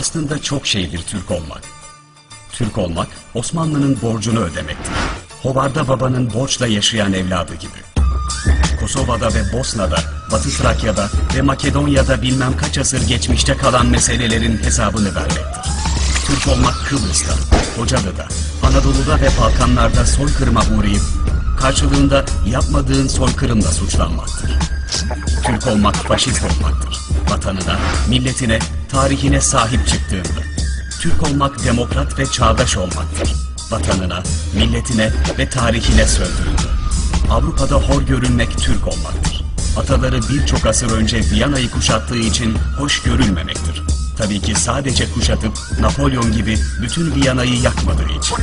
Aslında çok şeydir Türk olmak. Türk olmak, Osmanlı'nın borcunu ödemektir. Hovarda babanın borçla yaşayan evladı gibi. Kosova'da ve Bosna'da, Batı Trakya'da ve Makedonya'da bilmem kaç asır geçmişte kalan meselelerin hesabını vermektir. Türk olmak Kıbrıs'ta, Hocalı'da, Anadolu'da ve Balkanlarda soykırıma uğrayıp karşılığında yapmadığın soykırımla suçlanmaktır. Türk olmak faşist olmaktır. Vatanına, milletine, tarihine sahip çıktığında. Türk olmak demokrat ve çağdaş olmaktır. Vatanına, milletine ve tarihine sövdüğünde. Avrupa'da hor görünmek Türk olmaktır. Ataları birçok asır önce Viyana'yı kuşattığı için hoş görülmemektir. Tabii ki sadece kuşatıp Napolyon gibi bütün Viyana'yı yakmadığı için.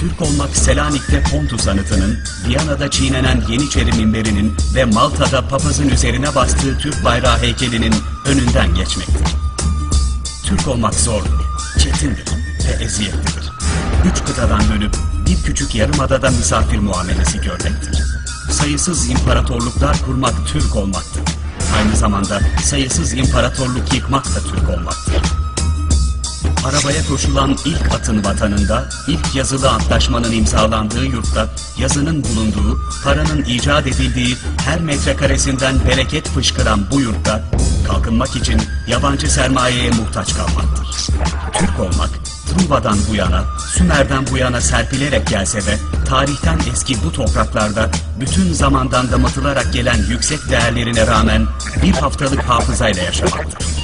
Türk olmak Selanik'te Pontus anıtının, Viyana'da çiğnenen Yeniçeri minberinin ve Malta'da papazın üzerine bastığı Türk bayrağı heykelinin önünden geçmektir. Türk olmak zordur, çetindir ve eziyetlidir. Üç kıtadan dönüp bir küçük yarımadada misafir muamelesi görmektir. Sayısız imparatorluklar kurmak Türk olmaktır. Aynı zamanda sayısız imparatorluk yıkmak da Türk olmaktır. Arabaya koşulan ilk atın vatanında, ilk yazılı antlaşmanın imzalandığı yurtta, yazının bulunduğu, paranın icat edildiği, her metrekaresinden bereket fışkıran bu yurtta, kalkınmak için yabancı sermayeye muhtaç kalmaktır. Türk olmak, Truva'dan bu yana, Sümer'den bu yana serpilerek gelse de, tarihten eski bu topraklarda, bütün zamandan damatılarak gelen yüksek değerlerine rağmen, bir haftalık hafızayla yaşamaktır.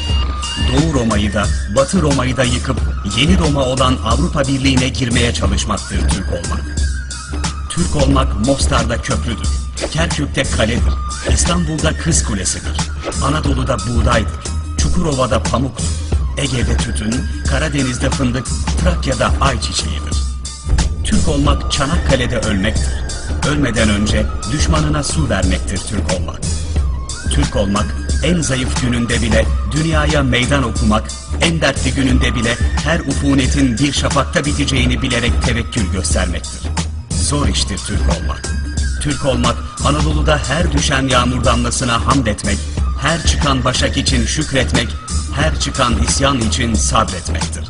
Roma'yı da, Batı Roma'yı da yıkıp yeni Roma olan Avrupa Birliği'ne girmeye çalışmaktır Türk olmak. Türk olmak Mostar'da köprüdür, Kerkük'te kaledir, İstanbul'da Kız Kulesi'dir, Anadolu'da buğdaydır, Çukurova'da pamuktur, Ege'de tütün, Karadeniz'de fındık, Trakya'da ayçiçeğidir. Türk olmak Çanakkale'de ölmektir. Ölmeden önce düşmanına su vermektir Türk olmak. Türk olmak en zayıf gününde bile dünyaya meydan okumak, en dertli gününde bile her ufunetin bir şafakta biteceğini bilerek tevekkül göstermektir. Zor iştir Türk olmak. Türk olmak Anadolu'da her düşen yağmur damlasına hamd etmek, her çıkan başak için şükretmek, her çıkan isyan için sabretmektir.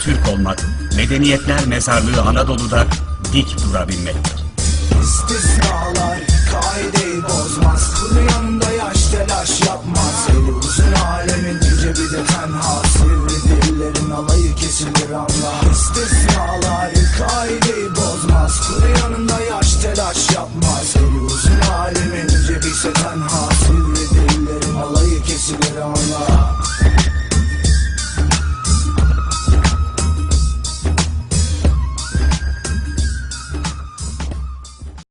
Türk olmak, medeniyetler mezarlığı Anadolu'da dik durabilmektir. İstisnalar kaideyi bozmaz telaş tenha Sivri dillerin alayı kesilir anla. İstisnalar kaide